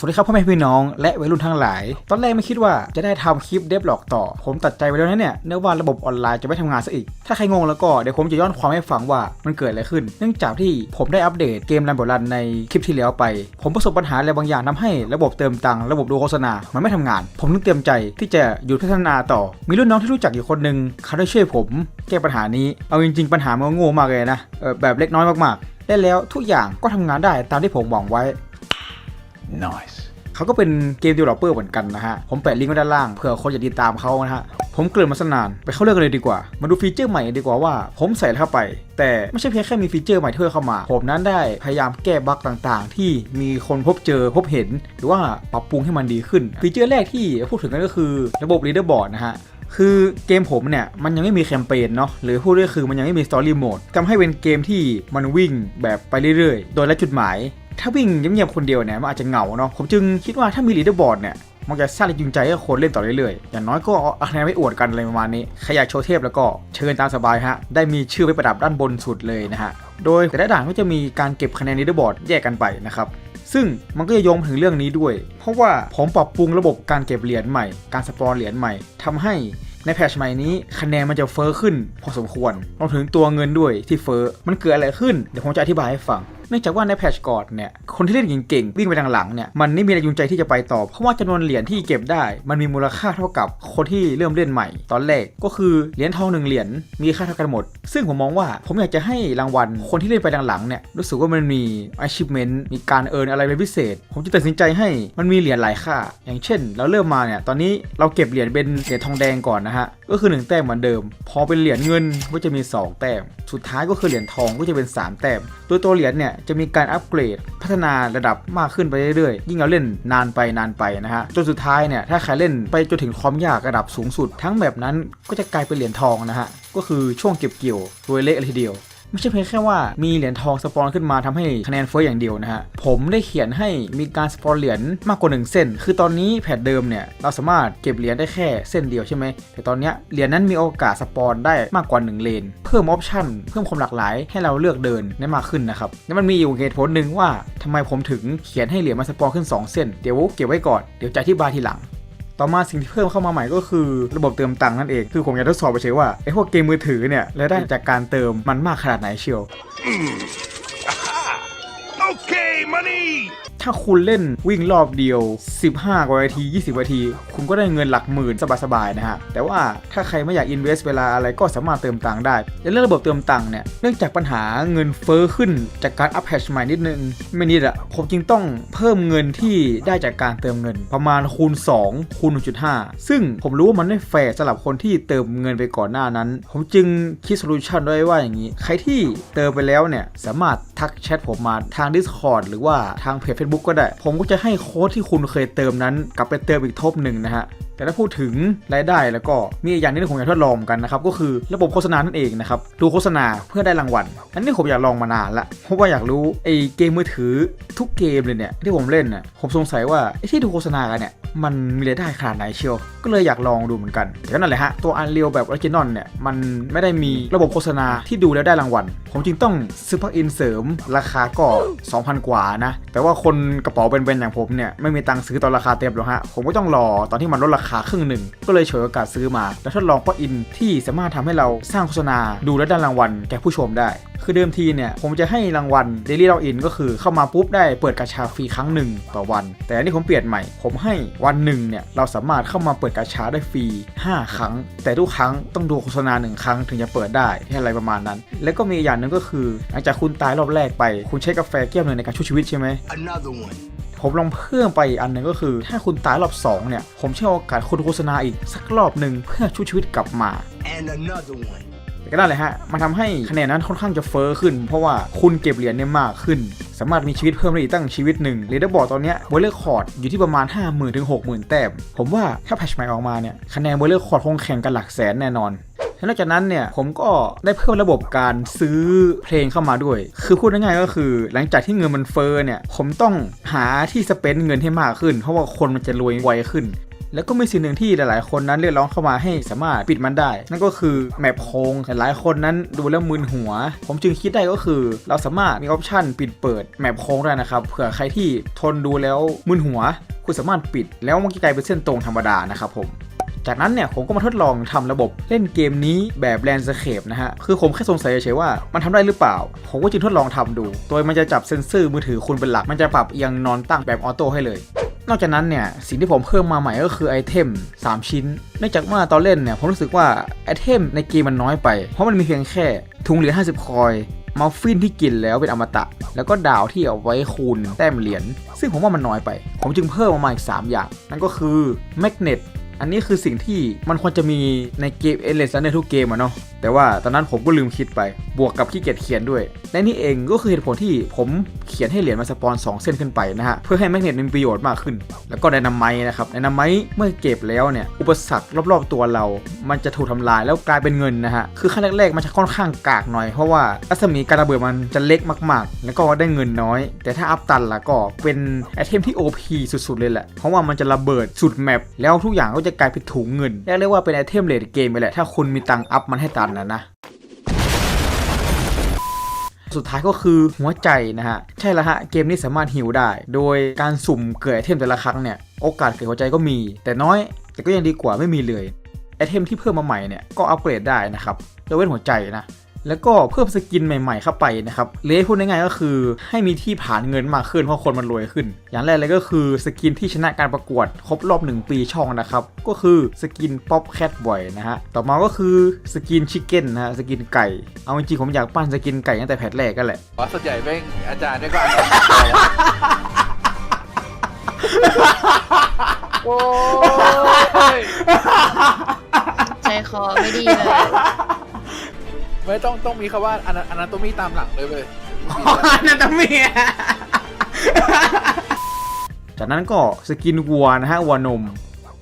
สวัสดีครับพ่อแม่พี่น้องและวัยรุ่นทั้งหลาย ตอนแรกไม่คิดว่าจะได้ทำคลิปเดฟหลอกต่อ ผมตัดใจไปแล้วนะเนี่ยเนื่องว่าระบบออนไลน์จะไม่ทำงานซะอีก ถ้าใครงงแล้วก็เดี๋ยวผมจะย้อนความให้ฟังว่ามันเกิดอะไรขึ้น เนื่องจากที่ผมได้อัปเดตเกมรันบรันในคลิปที่แล้วไป ผมประสบปัญหาอะไรบางอย่างทำให้ระบบเติมตังค์ระบบดูโฆษณา มันไม่ทำงาน ผมนึกเตรียมใจที่จะหยุดพัฒนาต่อ มีรุ่นน้องที่รู้จักอยู่คนหนึ่งเขาได้ช่วยผมแก้ปัญหานี้ เอาจริงๆปัญหามันก็โง่มากเลยนะเออแบบเล็กน้อยมากๆและแล้วทุกอย่างก็ทำงานได้ตามที่ผมหวังไว้ Nice. เขาก็เป็นเกม developer เหมือนกันนะฮะ ผมแปะลิงก์ไว้ด้านล่างเผื่อคนจะติดตามเขานะฮะ ผมเกริ่นมาสนาน ไปเข้าเรื่องกันเลยดีกว่า มาดูฟีเจอร์ใหม่ดีกว่าว่า ผมใส่เข้าไป แต่ไม่ใช่เพียงแค่มีฟีเจอร์ใหม่ที่เพิ่มเข้ามา ผมนั้นได้พยายามแก้บั๊กต่างๆ ที่มีคนพบเจอพบเห็น หรือว่าปรับปรุงให้มันดีขึ้น ฟีเจอร์แรกที่พูดถึงกันก็คือระบบ leaderboard นะฮะคือเกมผมเนี่ย มันยังไม่มีแคมเปญเนาะหรือพูดได้คือมันยังไม่มีสตอรี่โหมดทำให้เป็นเกมที่มันวิ่งแบบไปเรื่อยๆ โดยละจุดหมาย ถ้าวิ่งเงียบๆคนเดียวเนี่ยมันอาจจะเหงาเนาะผมจึงคิดว่าถ้ามีลีดเดอร์บอร์ดเนี่ยมันจะสร้างแรงจูงใจให้คนเล่นต่อเรื่อยๆ อย่างน้อยก็เอาคะแนนไปอวดกันอะไรประมาณนี้ ใครอยากโชว์เทพแล้วก็เชิญตามสบายฮะ ได้มีชื่อไว้ประดับด้านบนสุดเลยนะฮะ โดยแต่ละด่านก็จะมีการเก็บคะแนนลีดเดอร์บอร์ดแยกกันไปนะครับ ซึ่งมันก็จะโยงถึงเรื่องนี้ด้วย เพราะว่าผมปรับปรุงระบบการเก็บเหรียญใหม่ การสปอนเหรียญใหม่ทำให้ในแพชใหม่นี้คะแนนมันจะเฟอ้อขึ้น พอสมควรรวมถึงตัวเงินด้วยที่เฟอ้อ มันเกิดอะไรขึ้น เดี๋ยวผมจะอธิบายให้ฟัง เนื่องจากว่าในแพทชก่อนเนี่ยคนที่เล่นเก่งๆวิ่งไปทางหลังเนี่ยมันไม่มีแรงจูงใจที่จะไปต่อ เพราะว่าจำนวนเหรียญที่เก็บได้ มันมีมูลค่าเท่ากับคนที่เริ่มเล่นใหม่ ตอนแรกก็คือเหรียญทองหนึ่งเหรียญมีค่าเท่ากันหมด ซึ่งผมมองว่าผมอยากจะให้รางวัลคนที่เล่นไปทางหลังเนี่ยรู้สึกว่ามันมี achievement มีการเอิร์นอะไรเป็นพิเศษ ผมจะตัดสินใจให้มันมีเหรียญหลายค่า อย่างเช่น เราเริ่มมาเนี่ยตอนนี้เราเก็บเหรียญเป็นเหรียญทองแดงก่อนนะฮะ ก็คือ 1 แต้มเหมือนเดิม พอเป็นเหรียญเงินก็จะมี 2 แต้ม สุดท้ายก็คือเหรียญทองก็จะเป็น 3 แต้ม โดยตัวเหรียญเนี่ยจะมีการอัปเกรดพัฒนาระดับมากขึ้นไปเรื่อยๆ ยิ่งเราเล่นนานไปนานไปนะฮะ จนสุดท้ายเนี่ยถ้าใครเล่นไปจนถึงความยากระดับสูงสุด ทั้งแบบนั้นก็จะกลายเป็นเหรียญทองนะฮะ ก็คือช่วงเก็บเกี่ยวรวยเละเลยทีเดียว ไม่ใช่เพียงแค่ว่ามีเหรียญทองสปอนขึ้นมาทำให้คะแนนเฟ้ออย่างเดียวนะฮะ ผมได้เขียนให้มีการสปอนเหรียญมากกว่า 1 เส้น คือตอนนี้แพทเดิมเนี่ยเราสามารถเก็บเหรียญได้แค่เส้นเดียวใช่ไหม แต่ตอนนี้เหรียญนั้นมีโอกาสสปอนได้มากกว่า 1 เลน เพิ่มออปชั่นเพิ่มความหลากหลายให้เราเลือกเดินได้มากขึ้นนะครับ แล้วมันมีอยู่เหตุผลหนึ่งว่าทำไมผมถึงเขียนให้เหรียญมาสปอนขึ้น 2 เส้น เดี๋ยวเก็บไว้ก่อน เดี๋ยวจะอธิบายทีหลัง ต่อมาสิ่งที่เพิ่มเข้ามาใหม่ก็คือระบบเติมตังค์นั่นเอง คือผมอยากทดสอบไปเฉยว่าไอ้พวกเกมมือถือเนี่ยรายได้จากการเติมมันมากขนาดไหนเชียว Okay, money. ถ้าคุณเล่นวิ่งรอบเดียว 15กว่านาที 20นาที คุณก็ได้เงินหลักหมื่นสบายๆนะฮะ แต่ว่าถ้าใครไม่อยากอินเวสเวลาอะไรก็สามารถเติมตังค์ได้ในเรื่องระบบเติมตังค์เนี่ย เนื่องจากปัญหาเงินเฟ้อขึ้นจากการอัพแพชใหม่นิดนึง ไม่นิดอะผมจึงต้องเพิ่มเงินที่ได้จากการเติมเงิน ประมาณคูณ 2 คูณ 1.5 ซึ่งผมรู้ว่ามันไม่แฟร์สำหรับคนที่เติมเงินไปก่อนหน้านั้น ผมจึงคิดโซลูชันด้วยว่าอย่างนี้ ใครที่เติมไปแล้วเนี่ยสามารถทักแชทผมมาทาง Discord หรือว่าทางเพจ Facebook ก็ได้ ผมก็จะให้โค้ดที่คุณเคยเติมนั้น กลับไปเติมอีกทบหนึ่งนะฮะ แต่ถ้าพูดถึงรายได้แล้วก็มีอีกอย่างนึงที่ผมอยากทดลองกันนะครับก็คือระบบโฆษณานั่นเองนะครับดูโฆษณาเพื่อได้รางวัลอันนี้ผมอยากลองมานานละเพราะว่าอยากรู้ไอ้เกมมือถือทุกเกมเลยเนี่ยที่ผมเล่นน่ะผมสงสัยว่าไอ้ที่ดูโฆษณากันเนี่ยมันมีรายได้ขนาดไหนเชียว ก็เลยอยากลองดูเหมือนกันแต่ก็นั่นแหละฮะ ตัวอันเรียวแบบออริจินอลเนี่ย มันไม่ได้มีระบบโฆษณาที่ดูแล้วได้รางวัล ผมจึงต้องซื้อพักอินเสริม ราคาก็ 2,000 กว่านะ แต่ว่าคนกระเป๋าเป็นๆอย่างผมเนี่ย ไม่มีตังค์ซื้อตอนราคาเต็มหรอกฮะ ผมก็ต้องรอตอนที่มันลดราคาครึ่งหนึ่ง ก็เลยฉวยโอกาสซื้อมา แล้วทดลองพักอินที่สามารถทำให้เราสร้างโฆษณาดูและได้รางวัลแก่ผู้ชมได้ คือเดิมทีเนี่ยผมจะให้รางวัล Daily Login ก็คือเข้ามาปุ๊บได้เปิดกาชาฟรีครั้งหนึ่งต่อวัน แต่อันนี้ผมเปลี่ยนใหม่ ผมให้วันหนึ่งเนี่ยเราสามารถเข้ามาเปิดกาชาได้ฟรี 5 ครั้ง แต่ทุกครั้งต้องดูโฆษณาหนึ่งครั้งถึงจะเปิดได้อะไรประมาณนั้น แล้วก็มีอีกอย่างหนึ่งก็คือหลังจากคุณตายรอบแรกไป คุณใช้กาแฟแก้วหนึ่งในการช่วยชีวิตใช่ไหม Another one. ผมลองเพิ่มไปอีกอันหนึ่งก็คือ ถ้าคุณตายรอบสองเนี่ย ผมใช้โอกาสคุณโฆษณาอีกสักรอบหนึ่งเพื่อช่วยชีวิตกลับมา And another one. แต่ก็นั่นแหละฮะ มันทำให้คะแนนนั้นค่อนข้างจะเฟอ้อขึ้น เพราะว่าคุณเก็บเหรียญเนี่ยมากขึ้น สามารถมีชีวิตเพิ่มได้อีกตั้งชีวิตหนึ่งเรดาร์บอร์ดตอนเนี้ยบอลเลอร์คอร์ดอยู่ที่ประมาณ 5 0,000 ถึง 60,000 แต้ม ผมว่าถ้าแพชใหม่ออกมาเนี่ย คะแนนบอลเลอร์คอร์ดคงแข่งกันหลักแสนแน่นอน แล้วนอกจากนั้นเนี่ยผมก็ได้เพิ่มระบบการซื้อเพลงเข้ามาด้วย คือพูดง่ายๆก็คือ หลังจากที่เงินมันเฟ้อเนี่ยผมต้องหาที่สเปนเงินให้มากขึ้น เพราะว่าคนมันจะรวยไวขึ้นแล้วก็มีสิ่งหนึ่งที่หลายๆ คนนั้นเรียกร้องเข้ามาให้สามารถปิดมันได้ นั่นก็คือแมปโค้งหลายๆคนนั้นดูแล้วมึนหัว ผมจึงคิดได้ก็คือ เราสามารถมีออปชันปิดเปิดแมปโค้งได้นะครับเผื่อใครที่ทนดูแล้วมึนหัว คุณสามารถปิดแล้วมันก็กลายเป็นเส้นตรงธรรมดานะครับผม จากนั้นเนี่ยผมก็มาทดลองทำระบบเล่นเกมนี้แบบแลนสเคปนะฮะ คือผมแค่สงสัยเฉยๆว่ามันทำได้หรือเปล่า ผมก็จึงทดลองทำดู โดยมันจะจับเซ็นเซอร์มือถือคุณเป็นหลัก มันจะปรับเอียงนอนตั้งแบบออโต้ให้เลย นอกจากนั้นเนี่ยสิ่งที่ผมเพิ่มมาใหม่ก็คือไอเทม 3 ชิ้น เนื่องจากว่าตอนเล่นเนี่ยผมรู้สึกว่าไอเทมในเกมมันน้อยไป เพราะมันมีเพียงแค่ถุงเหรียญ50 คอยมัฟฟินที่กินแล้วเป็นอมตะ แล้วก็ดาวที่เอาไว้คูณแต้มเหรียญ ซึ่งผมว่ามันน้อยไป ผมจึงเพิ่มมาใหม่อีก 3 อย่าง นั่นก็คือแมกเนต อันนี้คือสิ่งที่มันควรจะมีในเกมเอเลสในทุกเกมอะเนาะแต่ว่าตอนนั้นผมก็ลืมคิดไป บวกกับขี้เกียจเขียนด้วย และนี่เองก็คือเหตุผลที่ผมเขียนให้เหรียญมาสปอน 2 เส้นขึ้นไปนะฮะ เพื่อให้แมกเนตมีประโยชน์มากขึ้น แล้วก็ไดนาไมต์นะครับ ไดนาไมต์เมื่อเก็บแล้วเนี่ย อุปสรรครอบๆตัวเรา มันจะถูกทำลายแล้วกลายเป็นเงินนะฮะ คือขั้นแรกๆ มันจะค่อนข้างกากหน่อย เพราะว่ารัศมีการระเบิดมันจะเล็กมาก ๆ แล้วก็ได้เงินน้อย แต่ถ้าอัพตันล่ะก็เป็นไอเทมที่ OP สุดๆเลยแหละ เพราะว่ามันจะระเบิดสุดแมปแล้วทุกอย่างก็จะกลายเป็นถุงเงินเรียกได้ว่าเป็นไอเทมเลดเกมไปแหละถ้าคุณมีตังอัพมันให้ตันนะนะสุดท้ายก็คือหัวใจนะฮะ ใช่แล้วฮะ เกมนี้สามารถหิวได้ โดยการสุ่มเกิดไอเทมแต่ละครั้งเนี่ย โอกาสเกิดหัวใจก็มี แต่น้อยแต่ก็ยังดีกว่าไม่มีเลยไอเทมที่เพิ่มมาใหม่เนี่ยก็อัปเกรดได้นะครับยกเว้นหัวใจนะ แล้วก็เพิ่มสกินใหม่ๆเข้าไปนะครับเลพูดง่ายๆก็คือให้มีที่ผ่านเงินมากขึ้นเพราะคนมันรวยขึ้น อย่างแรกเลยก็คือสกินที่ชนะการประกวดครบรอบ 1 ปีช่องนะครับ ก็คือสกินป๊อปแคทบ่อยนะฮะ ต่อมาก็คือสกินชิคเก้นนะฮะ สกินไก่ เอาจริงๆผมอยากปั้นสกินไก่ตั้งแต่แพทแรกกันแหละว่าส่วนใหญ่แม่งอาจารย์ได้ก่อนโอ้ยใจคอไม่ดีเลย ไม่ต้องต้องมีคำว่าอนาอนาโตมีตามหลังเลยเว้ยนั่นตมีจากนั้นก็สกินวัวนะฮะวัวนม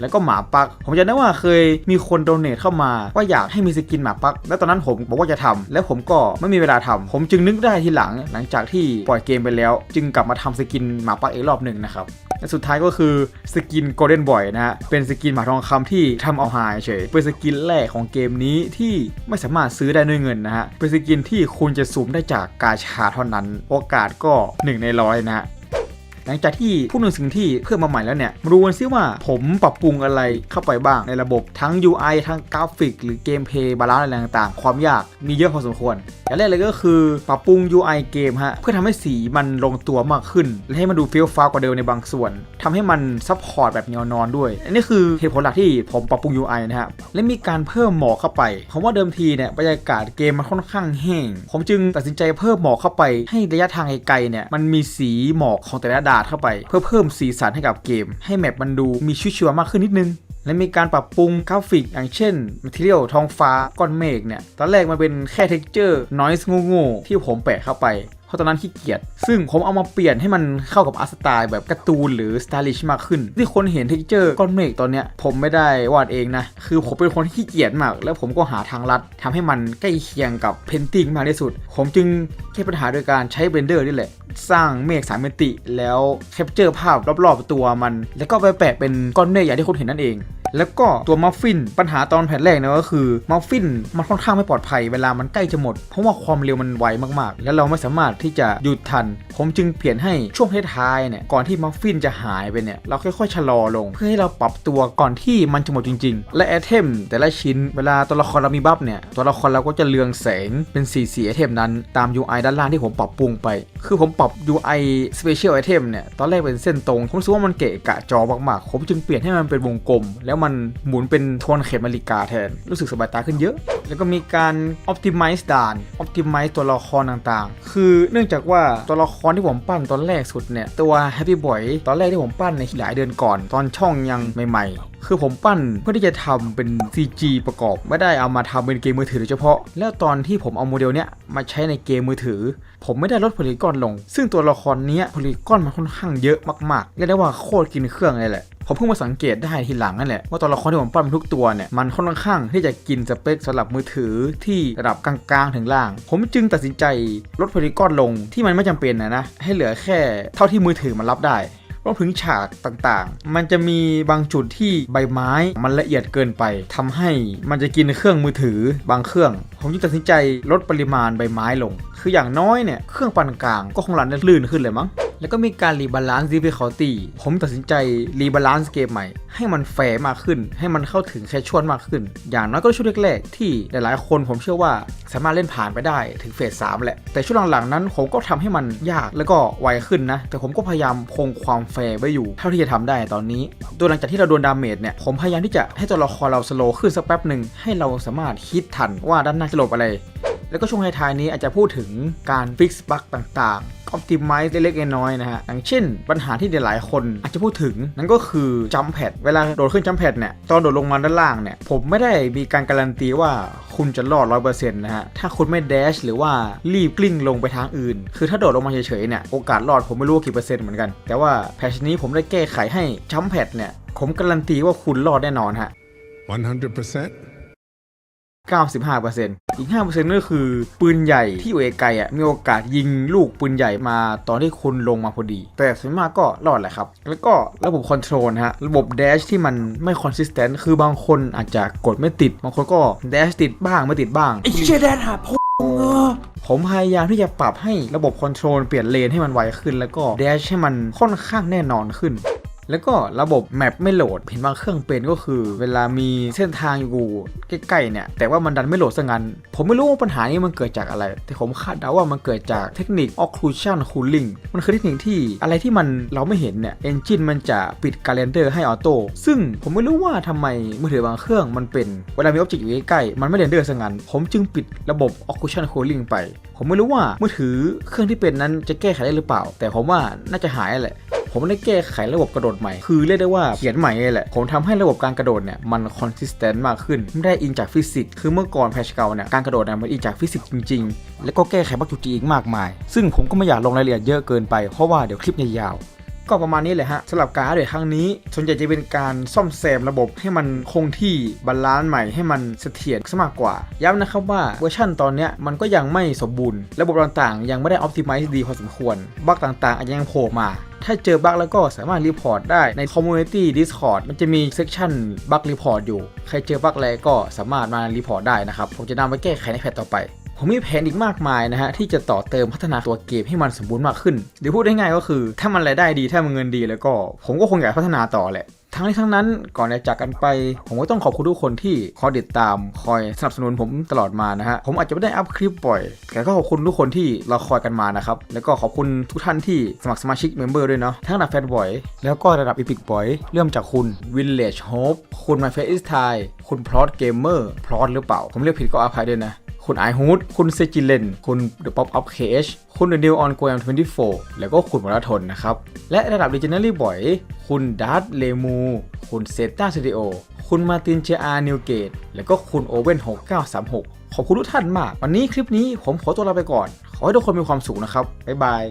แล้วก็หมาปัก ผมจำได้ว่าเคยมีคนโดเนทเข้ามาว่าอยากให้มีสกินหมาปัก แล้วตอนนั้นผมบอกว่าจะทำแล้วผมก็ไม่มีเวลาทำผมจึงนึกได้ทีหลัง หลังจากที่ปล่อยเกมไปแล้ว จึงกลับมาทำสกินหมาปักอีกรอบหนึ่งนะครับและสุดท้ายก็คือสกินโกลเด้นบอยนะฮะ เป็นสกินหมาทองคำที่ทำเอาหายเฉย เป็นสกินแรกของเกมนี้ที่ไม่สามารถซื้อได้ด้วยเงินนะฮะ เป็นสกินที่คุณจะสุ่มได้จากกาชาเท่านั้น โอกาสก็หนึ่งในร้อยนะฮะ หลังจากที่พูดถึงสิ่งที่เพิ่มมาใหม่แล้วเนี่ยมาดูกันซิว่าผมปรับปรุงอะไรเข้าไปบ้างในระบบทั้ง UI ทั้งกราฟิก หรือเกมเพย์บาลานซ์อะไรต่างๆ ความยากมีเยอะพอสมควรอย่างแรกเลยก็คือปรับปรุง UI เกมฮะเพื่อทำให้สีมันลงตัวมากขึ้น และให้มันดูเฟี้ยวฟ้าวกว่าเดิมในบางส่วนทำให้มันซัพพอร์ตแบบแนวนอนด้วย อันนี้คือเหตุผลหลักที่ผมปรับปรุง UI นะฮะและมีการเพิ่มหมอกเข้าไป เพราะว่าเดิมทีเนี่ยบรรยากาศเกมมันค่อนข้างแห้งผมจึงตัดสินใจเพิ่มหมอกเข้าไป ให้ระยะทางไกลๆเนี่ยมันมีสีหมอกของแต่ละดาดเข้าไป เพื่อเพิ่มสีสันให้กับเกม ให้แมปมันดูมีชีวิตชีวามากขึ้นนิดนึง และมีการปรับปรุงกราฟิกอย่างเช่น Material ท้องฟ้าก้อนเมฆเนี่ย ตอนแรกมันเป็นแค่ Texture Noise โง่ๆที่ผมแปะเข้าไป เพราะตอนนั้นขี้เกียจ ซึ่งผมเอามาเปลี่ยนให้มันเข้ากับอาร์ตสไตล์แบบการ์ตูนหรือสไตลิชมากขึ้น ที่คนเห็น Texture ก้อนเมฆตอนเนี้ยผมไม่ได้วาดเองนะ คือผมเป็นคนที่ขี้เกียจมาก แล้วผมก็หาทางลัดทำให้มันใกล้เคียงกับ Painting มากที่สุด ผมจึงแก้ปัญหาโดยการใช้ Blender นี่แหละ สร้างเมฆสามมิติ แล้วแคปเจอร์ภาพรอบๆตัวมัน แล้วก็ไปแปะเป็นก้อนเมฆอย่างที่คุณเห็นนั่นเองแล้วก็ตัวมัฟฟินปัญหาตอนแผ่นแรกนะก็คือมัฟฟินมันค่อนข้างไม่ปลอดภัยเวลามันใกล้จะหมด เพราะว่าความเร็วมันไวมากๆ แล้วเราไม่สามารถที่จะหยุดทัน ผมจึงเปลี่ยนให้ช่วงท้ายๆเนี่ยก่อนที่มัฟฟินจะหายไปเนี่ยเราค่อยๆชะลอลง เพื่อให้เราปรับตัวก่อนที่มันจะหมดจริง ๆ และไอเทมแต่ละชิ้นเวลาตัวละครเรามีบัฟเนี่ยตัวละครเราก็จะเรืองแสงเป็นสีสีไอเทมนั้นตาม UI ด้านล่างที่ผมปรับปรุงไป คือผมปรับ UI Special Item เนี่ยตอนแรกเป็นเส้นตรงผมรู้สึกว่ามันเกะกะจอมากๆผมจึงเปลี่ยนให้มันเป็นวงกลมแล้วมันหมุนเป็นโทนเข็มนาฬิกาแทน รู้สึกสบายตาขึ้นเยอะ แล้วก็มีการ Optimize ด่าน Optimize ตัวละครต่างๆ คือเนื่องจากว่าตัวละครที่ผมปั้นตอนแรกสุดเนี่ย ตัว Happy Boy ตอนแรกที่ผมปั้นในหลายเดือนก่อน ตอนช่องยังใหม่ๆ คือผมปั้นเพื่อที่จะทำเป็น CG ประกอบ ไม่ได้เอามาทำเป็นเกมมือถือโดยเฉพาะ แล้วตอนที่ผมเอาโมเดลเนี้ยมาใช้ในเกมมือถือ ผมไม่ได้ลดโพลีกอนลง ซึ่งตัวละครเนี้ยโพลีกอนมันค่อนข้างเยอะมากๆเรียกได้ว่าโคตรกินเครื่องเลยแหละ ผมเพิ่งมาสังเกตได้ทีหลังนั่นแหละว่าตัวละครที่ผมปั้นทุกตัวเนี่ยมันค่อนข้างที่จะกินสเปคสำหรับมือถือที่ระดับกลางๆถึงล่าง ผมจึงตัดสินใจลดพลีกอนลงที่มันไม่จำเป็นนะนะให้เหลือแค่เท่าที่มือถือมันรับได้รวมถึงฉากต่างๆ มันจะมีบางจุดที่ใบไม้มันละเอียดเกินไปทำให้มันจะกินเครื่องมือถือบางเครื่อง ผมจึงตัดสินใจลดปริมาณใบไม้ลง คืออย่างน้อยเนี่ยเครื่องปานกลางก็คงรันได้ลื่นขึ้นเลยมั้ง แล้วก็มีการรีบาลานซ์ดีฟิคอตี้ผมตัดสินใจรีบาลานซ์เกมใหม่ ให้มันแฟร์มากขึ้น ให้มันเข้าถึงแคชชวลมากขึ้น อย่างน้อยก็ช่วงแรกๆที่หลายๆ คนผมเชื่อว่าสามารถเล่นผ่านไปได้ถึงเฟสสามแหละ แต่ช่วงหลังๆนั้นผมก็ทำให้มันยากแล้วก็ไวขึ้นนะ แต่ผมก็พยายามคงความแฟร์ไว้อยู่เท่าที่จะทำได้ตอนนี้โดยหลังจากที่เราโดนดาเมจเนี่ยผมพยายามที่จะให้ตัวละครเราสโลว์ขึ้นสักแป๊บหนึ่งให้เราสามารถคิดทันว่าด้านหน้าจะหลบอะไร แล้วก็ช่วงท้ายๆนี้อาจจะพูดถึงการฟิกซ์บั๊กต่างๆอ p ติ i z e เล็กๆน้อยๆนะฮะ อย่างเช่น ปัญหาที่หลายๆคนอาจจะพูดถึงนั่นก็คือจัมแพดเวลาโดดขึ้นจัมแพดเนี่ย ตอนโดดลงมาด้านล่างเนี่ย ผมไม่ได้มีการการันตีว่าคุณจะรอด100%นะฮะ ถ้าคุณไม่แดชหรือว่ารีบกลิ้งลงไปทางอื่น คือถ้าโดดลงมาเฉยๆเนี่ย โอกาสรอดผมไม่รู้กี่เปอร์เซ็นต์เหมือนกัน แต่ว่าแพชนี้ผมได้แก้ไขให้จัมแพดเนี่ย ผมการันตีว่าคุณรอดแน่นอนฮะ 100%? 95%อีก5%นั่นก็คือปืนใหญ่ที่อยู่ไกลๆอะมีโอกาสยิงลูกปืนใหญ่มาตอนที่คุณลงมาพอดี แต่ส่วนมากก็รอดแหละครับ แล้วก็ระบบคอนโทรลนะฮะ ระบบแดชที่มันไม่คอนสิสแตนต์คือบางคนอาจจะกดไม่ติด บางคนก็แดชติดบ้างไม่ติดบ้างไอ้เชี่ยแดนหาพงเออผมพยายามที่จะปรับให้ระบบคอนโทรลเปลี่ยนเลนให้มันไวขึ้น แล้วก็แดชให้มันค่อนข้างแน่นอนขึ้น แล้วก็ระบบแมปไม่โหลดเห็นบางเครื่องเป็นก็คือ เวลามีเส้นทางอยู่ใกล้ๆเนี่ย แต่ว่ามันดันไม่โหลดซะงั้น ผมไม่รู้ว่าปัญหานี้มันเกิดจากอะไร แต่ผมคาดเดาว่ามันเกิดจากเทคนิค occlusion cooling มันคือเทคนิคที่อะไรที่มันเราไม่เห็นเนี่ย engine มันจะปิดการเรนเดอร์ให้ออโต้ซึ่งผมไม่รู้ว่าทำไมมือถือบางเครื่องมันเป็น เวลามี object อยู่ใกล้ๆมันไม่เรนเดอร์ซะงั้น ผมจึงปิดระบบ occlusion cooling ไป ผมไม่รู้ว่ามือถือเครื่องที่เป็นนั้นจะแก้ไขได้หรือเปล่า แต่ผมว่าน่าจะหายแหละ ผมได้แก้ไขระบบกระโดดใหม่ คือเรียกได้ว่าเขียนใหม่เลยแหละ ผมทำให้ระบบการกระโดดเนี่ยมันคอนสิสเทนต์มากขึ้น ไม่ได้อิงจากฟิสิกส์ คือเมื่อก่อนแพชเกลเนี่ยการกระโดดเนี่ยมันอิงจากฟิสิกส์จริง ๆ แล้วก็แก้ไขบั๊กจุดจิอีกมากมาย ซึ่งผมก็ไม่อยากลงรายละเอียดเยอะเกินไป เพราะว่าเดี๋ยวคลิปยาว ก็ประมาณนี้เลยฮะสำหรับการอัปเดตครั้งนี้ ส่วนใหญ่จะเป็นการซ่อมแซมระบบให้มันคงที่บาลานซ์ใหม่ให้มันเสถียรซะมากกว่า ย้ำนะครับว่าเวอร์ชันตอนนี้มันก็ยังไม่สมบูรณ์ ระบบต่างๆ ยังไม่ได้อ p ติ i z e ดีพอสมควรบั๊กต่างๆ อาจจะยังโผล่มาถ้าเจอบั๊กแล้วก็สามารถรีพอร์ตได้ใน Community Discord มันจะมีเซกชันบั๊กรีพอร์ตอยู่ ใครเจอบั๊กอะไรก็สามารถมารีพอร์ตได้นะครับ ผมจะนำไปแก้ไขในแพทต่อไป ผมมีแผนอีกมากมายนะฮะที่จะต่อเติมพัฒนาตัวเกมให้มันสมบูรณ์มากขึ้นเดี๋ยวพูดได้ง่ายก็คือ ถ้ามันรายได้ดีถ้ามันเงินดีแล้วก็ ผมก็คงอยากพัฒนาต่อแหละทั้งนี้ทั้งนั้นก่อนจะจากกันไป ผมก็ต้องขอบคุณทุกคนที่คอยติดตามคอยสนับสนุนผมตลอดมานะฮะผมอาจจะไม่ได้อัพคลิปบ่อย แต่ก็ขอบคุณทุกคนที่เราคอยกันมานะครับ แล้วก็ขอบคุณทุกท่านที่สมัครสมาชิกเมมเบอร์ด้วยเนาะทั้งระดับแฟนบอยแล้วก็ระดับอีพิกบอยเริ่มจากคุณ Village Hope คุณ My Face is Thai คุณพลอตเกมเมอร์พลอตหรือเปล่า ผมเรียกผิดก็อภัยด้วยนะ คุณไอฮูดคุณเซจิเลน คุณเดอะป๊อปอัพเคชคุณ The New On g o a m 24 แล้วก็คุณวราทนนะครับ และระดับเลเจนด์รีบ่อย คุณดัตเลมู คุณเซต้าสตูดิโอ คุณมาตินเจอาร์นิวเกต แล้วก็คุณโอเว่น6936 ขอบคุณทุกท่านมาก วันนี้คลิปนี้ผมขอตัวลาไปก่อน ขอให้ทุกคนมีความสุขนะครับ บ๊ายบาย